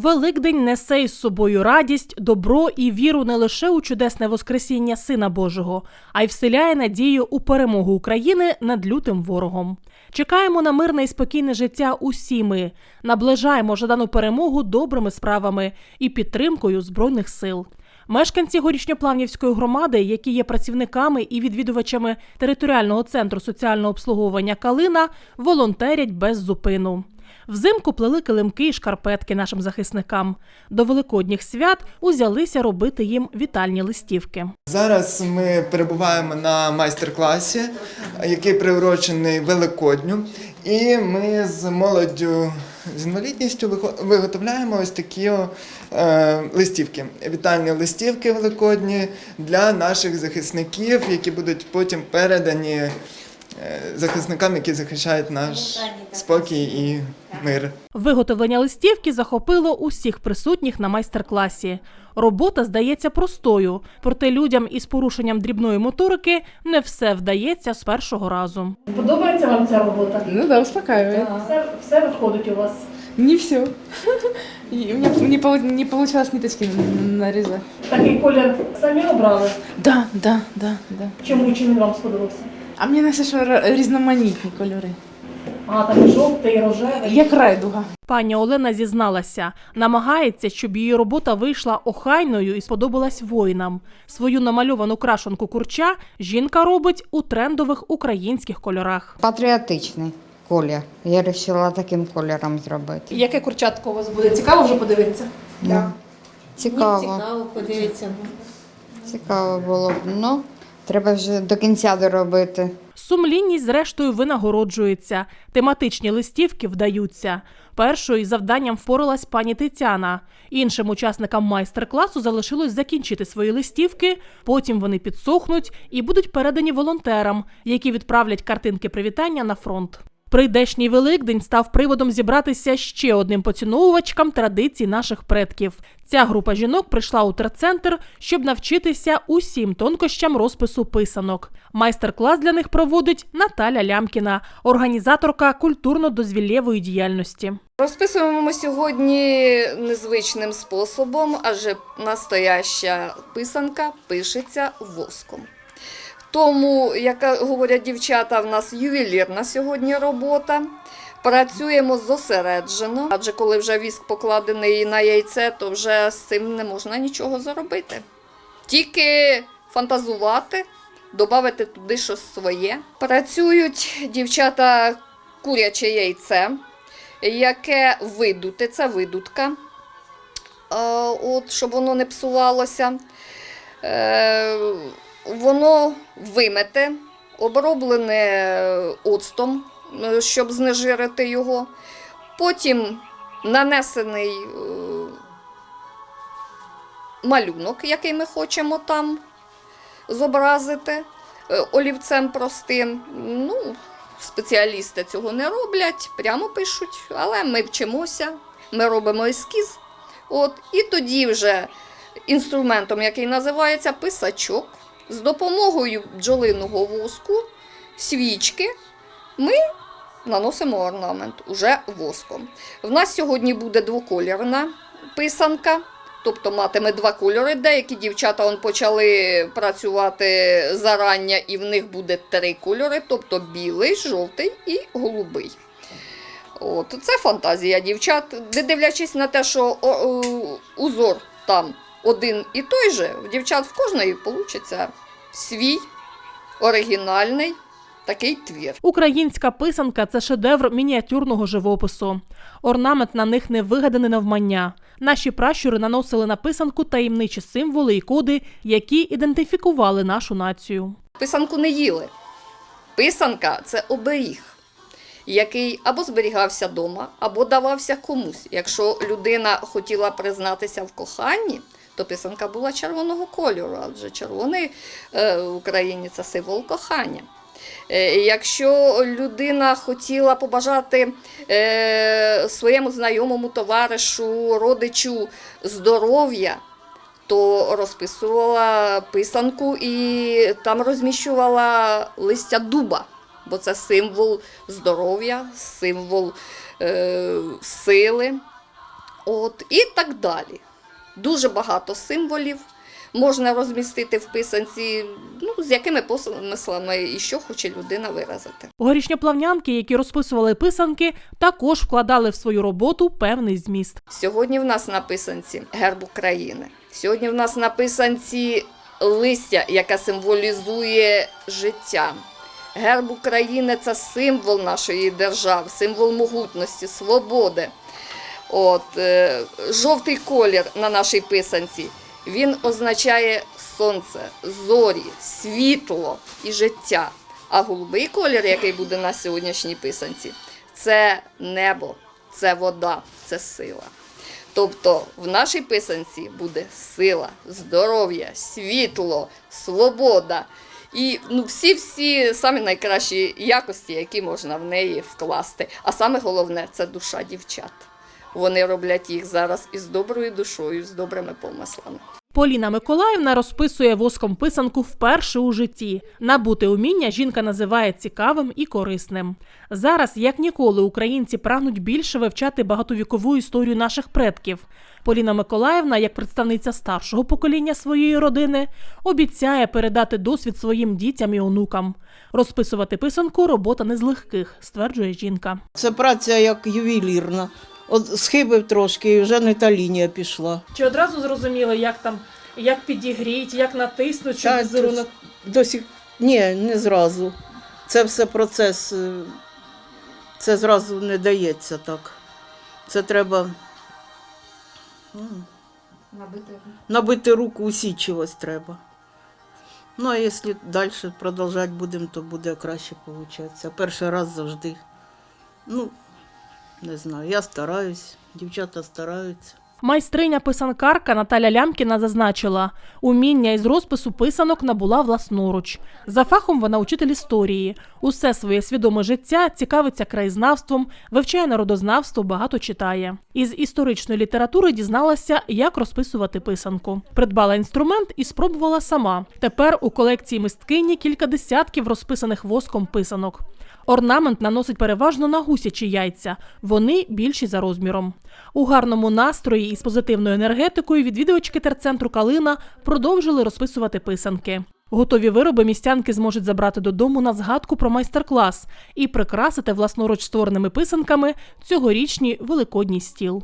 Великдень несе із собою радість, добро і віру не лише у чудесне Воскресіння Сина Божого, а й вселяє надію у перемогу України над лютим ворогом. Чекаємо на мирне і спокійне життя усі ми, наближаємо жадану перемогу добрими справами і підтримкою збройних сил. Мешканці горішньоплавнівської громади, які є працівниками і відвідувачами територіального центру соціального обслуговування Калина, волонтерять без зупину. Взимку плели килимки і шкарпетки нашим захисникам. До великодніх свят узялися робити їм вітальні листівки. Зараз ми перебуваємо на майстер-класі, який приурочений Великодню. І ми з молоддю з інвалідністю виготовляємо ось такі е, листівки, вітальні листівки великодні для наших захисників, які будуть потім передані е, захисникам, які захищають наш спокій і мир. Виготовлення листівки захопило усіх присутніх на майстер-класі. Робота здається простою, проте людям із порушенням дрібної моторики не все вдається з першого разу. Подобається вам ця робота? Ну да, успокаивает. Все, все виходить у вас. Не все. У меня не, не получалось ниточки н- Такий колір самі обрали. Да, да, да, да. Чому чим він вам сподобався? А мені найся, різноманітні кольори. А, там і жовтий, і рожевий. Як райдуга. Пані Олена зізналася, намагається, щоб її робота вийшла охайною і сподобалась воїнам. Свою намальовану крашенку курча жінка робить у трендових українських кольорах. Патріотичний колір. Я вирішила таким кольором зробити. Яке курчатко у вас буде? Цікаво вже подивитися? Ну, цікаво, Цікаво подивитися. цікаво було б. Ну, треба вже до кінця доробити. Сумлінність, зрештою, винагороджується. Тематичні листівки вдаються. Першою завданням впоралась пані Тетяна. Іншим учасникам майстер-класу залишилось закінчити свої листівки. Потім вони підсохнуть і будуть передані волонтерам, які відправлять картинки привітання на фронт. Прийдешній Великдень став приводом зібратися ще одним поціновувачкам традицій наших предків. Ця група жінок прийшла у терцентр, щоб навчитися усім тонкощам розпису писанок. Майстер-клас для них проводить Наталя Лямкіна, організаторка культурно-дозвіллєвої діяльності. Розписуємо сьогодні незвичним способом, адже настояща писанка пишеться воском. Тому, як говорять дівчата, в нас ювелірна сьогодні робота. Працюємо зосереджено, адже коли вже віск покладений на яйце, то вже з цим не можна нічого заробити. Тільки фантазувати, додати туди щось своє. Працюють дівчата куряче яйце, яке видуте, це видутка, е, от, щоб воно не псувалося. Е, воно вимете, оброблене оцтом, е, щоб знежирити його. Потім нанесений е, малюнок, який ми хочемо там зобразити е, олівцем простим. Ну, спеціалісти цього не роблять, прямо пишуть, але ми вчимося, ми робимо ескіз. От, і тоді вже інструментом, який називається писачок, з допомогою бджолиного воску, свічки, ми наносимо орнамент уже воском. В нас сьогодні буде двокольорна писанка. Тобто матиме два кольори. Деякі дівчата он почали працювати зарання, і в них буде три кольори, тобто білий, жовтий і голубий. От, це фантазія дівчат. Не дивлячись на те, що о, узор там один і той же, в дівчат в кожної вийде свій оригінальний такий твір. Українська писанка це шедевр мініатюрного живопису. Орнамент на них не вигаданий навмання. Наші пращури наносили на писанку таємничі символи і коди, які ідентифікували нашу націю. Писанку не їли. Писанка це оберіг, який або зберігався вдома, або давався комусь. Якщо людина хотіла признатися в коханні, то писанка була червоного кольору, адже червоний е, в Україні це символ кохання. Е, Якщо людина хотіла побажати е, своєму знайомому товаришу, родичу здоров'я, то розписувала писанку і там розміщувала листя дуба, бо це символ здоров'я, символ е, сили. От, і так далі. Дуже багато символів можна розмістити в писанці, ну, з якими помислами і що хоче людина виразити. Горішньоплавнянки, які розписували писанки, також вкладали в свою роботу певний зміст. Сьогодні в нас на писанці герб України. Сьогодні в нас на писанці листя, яке символізує життя. Герб України це символ нашої держави, символ могутності, свободи. От, е, жовтий колір на нашій писанці. Він означає сонце, зорі, світло і життя. А голубий колір, який буде на сьогоднішній писанці, це небо, це вода, це сила. Тобто в нашій писанці буде сила, здоров'я, світло, свобода і ну, всі-всі самі найкращі якості, які можна в неї вкласти. А саме головне це душа дівчат. Вони роблять їх зараз із доброю душою, з добрими помислами. Поліна Миколаївна розписує воском писанку вперше у житті. Набути уміння жінка називає цікавим і корисним. Зараз, як ніколи, українці прагнуть більше вивчати багатовікову історію наших предків. Поліна Миколаївна, як представниця старшого покоління своєї родини, обіцяє передати досвід своїм дітям і онукам. Розписувати писанку робота не з легких, стверджує жінка. Це праця як ювелірна. От схибив трошки і вже не та лінія пішла. Чи одразу зрозуміли, як там, як підігріть, як натиснуть, щоб Та, візерунок До сих... Ні, не зразу. Це все процес. е, Це зразу не дається так. Це треба м, набити руку, усічувась треба. Ну, а якщо далі продовжувати будемо, то буде краще виходить. Перший раз завжди. Ну, не знаю, я стараюсь, дівчата стараються. Майстриня писанкарка Наталя Лямкіна зазначила, уміння із розпису писанок набула власноруч. За фахом вона учитель історії. Усе своє свідоме життя цікавиться краєзнавством, вивчає народознавство, багато читає. Із історичної літератури дізналася, як розписувати писанку. Придбала інструмент і спробувала сама. Тепер у колекції мисткині кілька десятків розписаних воском писанок. Орнамент наносить переважно на гусячі яйця. Вони більші за розміром. У гарному настрої і з позитивною енергетикою відвідувачки терцентру Калина продовжили розписувати писанки. Готові вироби містянки зможуть забрати додому на згадку про майстер-клас і прикрасити власноруч створеними писанками цьогорічний великодній стіл.